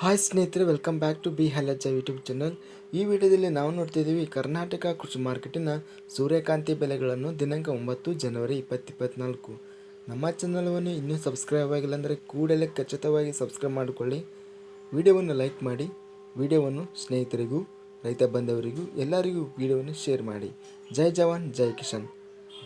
Hi ಸ್ನೇಹಿತರೆ welcome back to B ಹಲಜ YouTube channel ಈ ವಿಡಿಯೋದಲ್ಲಿ ನಾವು ನೋಡ್ತಿದ್ದೀವಿ ಕರ್ನಾಟಕ ಕೃಷಿ ಮಾರ್ಕೆಟಿನ ಸೂರ್ಯಕಾಂತಿ ಬೆಲೆಗಳನ್ನು ದಿನಾಂಕ ಒಂಬತ್ತು ಜನವರಿ ಇಪ್ಪತ್ತಿಪ್ಪತ್ನಾಲ್ಕು ನಮ್ಮ ಚಾನಲ್ವನ್ನು ಇನ್ನೂ ಸಬ್ಸ್ಕ್ರೈಬ್ ಆಗಿಲ್ಲ ಅಂದರೆ ಕೂಡಲೇ ಖಚಿತವಾಗಿ ಸಬ್ಸ್ಕ್ರೈಬ್ ಮಾಡಿಕೊಳ್ಳಿ. ವಿಡಿಯೋವನ್ನು ಲೈಕ್ ಮಾಡಿ, ವಿಡಿಯೋವನ್ನು ಸ್ನೇಹಿತರಿಗೂ, ರೈತ ಬಂದವರಿಗೂ, ಎಲ್ಲರಿಗೂ ವಿಡಿಯೋವನ್ನು ಶೇರ್ ಮಾಡಿ. ಜೈ ಜವಾನ್, ಜೈ ಕಿಶನ್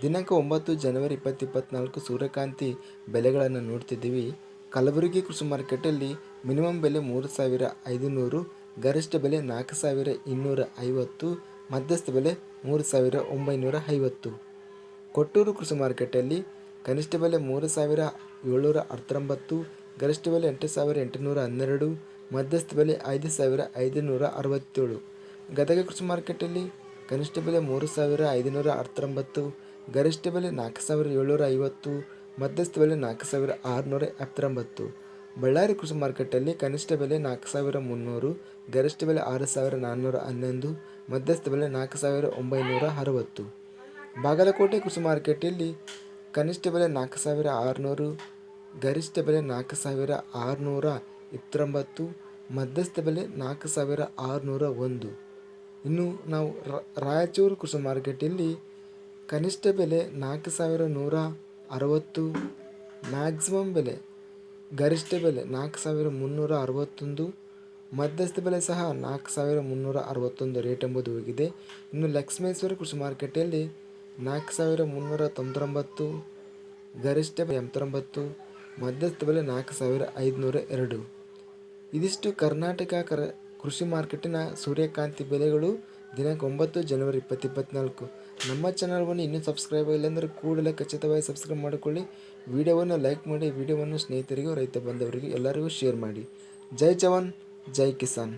ದಿನಾಂಕ ಒಂಬತ್ತು ಜನವರಿ ಇಪ್ಪತ್ತಿಪ್ಪತ್ನಾಲ್ಕು ಸೂರ್ಯಕಾಂತಿ ಬೆಲೆಗಳನ್ನು ನೋಡ್ತಿದ್ದೀವಿ. ಕಲಬುರಗಿ ಕೃಷಿ ಮಾರ್ಕೆಟಲ್ಲಿ ಮಿನಿಮಮ್ ಬೆಲೆ ಮೂರು ಸಾವಿರ ಐದುನೂರು, ಗರಿಷ್ಠ ಬೆಲೆ ನಾಲ್ಕು ಸಾವಿರ ಇನ್ನೂರ ಐವತ್ತು, ಮಧ್ಯಸ್ಥ ಬೆಲೆ ಮೂರು ಸಾವಿರ ಒಂಬೈನೂರ ಐವತ್ತು. ಕೊಟ್ಟೂರು ಕೃಷಿ ಮಾರ್ಕೆಟಲ್ಲಿ ಕನಿಷ್ಠ ಬೆಲೆ ಮೂರು ಸಾವಿರ ಏಳ್ನೂರ ಹತ್ತೊಂಬತ್ತು ಗರಿಷ್ಠ ಬೆಲೆ ಎಂಟು ಸಾವಿರ ಎಂಟುನೂರ ಹನ್ನೆರಡು, ಮಧ್ಯಸ್ಥ ಬೆಲೆ ಐದು ಸಾವಿರ ಐದುನೂರ ಅರವತ್ತೇಳು. ಗದಗ ಕೃಷಿ ಮಾರ್ಕೆಟಲ್ಲಿ ಕನಿಷ್ಠ ಬೆಲೆ ಮೂರು ಸಾವಿರ ಐದುನೂರ ಹತ್ತೊಂಬತ್ತು ಗರಿಷ್ಠ ಬೆಲೆ ನಾಲ್ಕು ಸಾವಿರ ಏಳ್ನೂರ ಐವತ್ತು ಮಧ್ಯಸ್ಥ ಬೆಲೆ ನಾಲ್ಕು ಸಾವಿರ ಆರುನೂರ ಹತ್ತೊಂಬತ್ತು ಬಳ್ಳಾರಿ ಕೃಷಿ ಮಾರ್ಕೆಟಲ್ಲಿ ಕನಿಷ್ಠ ಬೆಲೆ ನಾಲ್ಕು ಸಾವಿರ ಮುನ್ನೂರು, ಗರಿಷ್ಠ ಬೆಲೆ ಆರು ಸಾವಿರ ನಾನ್ನೂರ ಹನ್ನೊಂದು, ಮಧ್ಯಸ್ಥ ಬೆಲೆ ನಾಲ್ಕು ಸಾವಿರ ಒಂಬೈನೂರ ಅರವತ್ತು. ಬಾಗಲಕೋಟೆ ಕೃಷಿ ಮಾರ್ಕೆಟಲ್ಲಿ ಕನಿಷ್ಠ ಬೆಲೆ ನಾಲ್ಕು ಸಾವಿರ ಆರುನೂರು, ಗರಿಷ್ಠ ಬೆಲೆ ನಾಲ್ಕು ಸಾವಿರ ಆರುನೂರ ಇಪ್ಪತ್ತೊಂಬತ್ತು, ಮಧ್ಯಸ್ಥ ಬೆಲೆ ನಾಲ್ಕು ಸಾವಿರ ಆರುನೂರ ಒಂದು. ಇನ್ನು ನಾವು ರಾಯಚೂರು ಕೃಷಿ ಮಾರ್ಕೆಟಲ್ಲಿ ಕನಿಷ್ಠ ಬೆಲೆ ನಾಲ್ಕು ಸಾವಿರ ನೂರ ಅರವತ್ತು ಮ್ಯಾಕ್ಸಿಮಮ್ ಬೆಲೆ, ಗರಿಷ್ಠ ಬೆಲೆ ನಾಲ್ಕು ಸಾವಿರ ಮುನ್ನೂರ ಅರವತ್ತೊಂದು, ಮಧ್ಯಸ್ಥ ಬೆಲೆ ಸಹ ನಾಲ್ಕು ಸಾವಿರ ಮುನ್ನೂರ ಅರವತ್ತೊಂದು ರೇಟ್ ಎಂಬುದು ಹೋಗಿದೆ. ಇನ್ನು ಲಕ್ಷ್ಮೇಶ್ವರ ಕೃಷಿ ಮಾರ್ಕೆಟಲ್ಲಿ ನಾಲ್ಕು ಸಾವಿರ ಮುನ್ನೂರ ತೊಂಬತ್ತೊಂಬತ್ತು, ಗರಿಷ್ಠ ಬೆಲೆ ಎಂಬತ್ತೊಂಬತ್ತು, ಮಧ್ಯಸ್ಥ ಬೆಲೆ ನಾಲ್ಕು ಸಾವಿರ ಐದುನೂರ ಎರಡು. ಇದಿಷ್ಟು ಕರ್ನಾಟಕ ಕರ, ಕೃಷಿ ಮಾರ್ಕೆಟಿನ ಸೂರ್ಯಕಾಂತಿ ಬೆಲೆಗಳು ದಿನಾಂಕ ಒಂಬತ್ತು ಜನವರಿ ಇಪ್ಪತ್ತಿಪ್ಪತ್ನಾಲ್ಕು ನಮ್ಮ ಚಾನಲ್ವನ್ನು ಇನ್ನೂ ಸಬ್ಸ್ಕ್ರೈಬ್ ಆಗಿಲ್ಲ ಕೂಡಲೇ ಖಚಿತವಾಗಿ ಸಬ್ಸ್ಕ್ರೈಬ್ ಮಾಡಿಕೊಳ್ಳಿ. ವಿಡಿಯೋವನ್ನು ಲೈಕ್ ಮಾಡಿ, ವಿಡಿಯೋವನ್ನು ಸ್ನೇಹಿತರಿಗೂ, ರೈತ ಬಂಧವರಿಗೂ ಎಲ್ಲರಿಗೂ ಶೇರ್ ಮಾಡಿ. ಜೈ ಜವಾನ್, ಜೈ ಕಿಸಾನ್.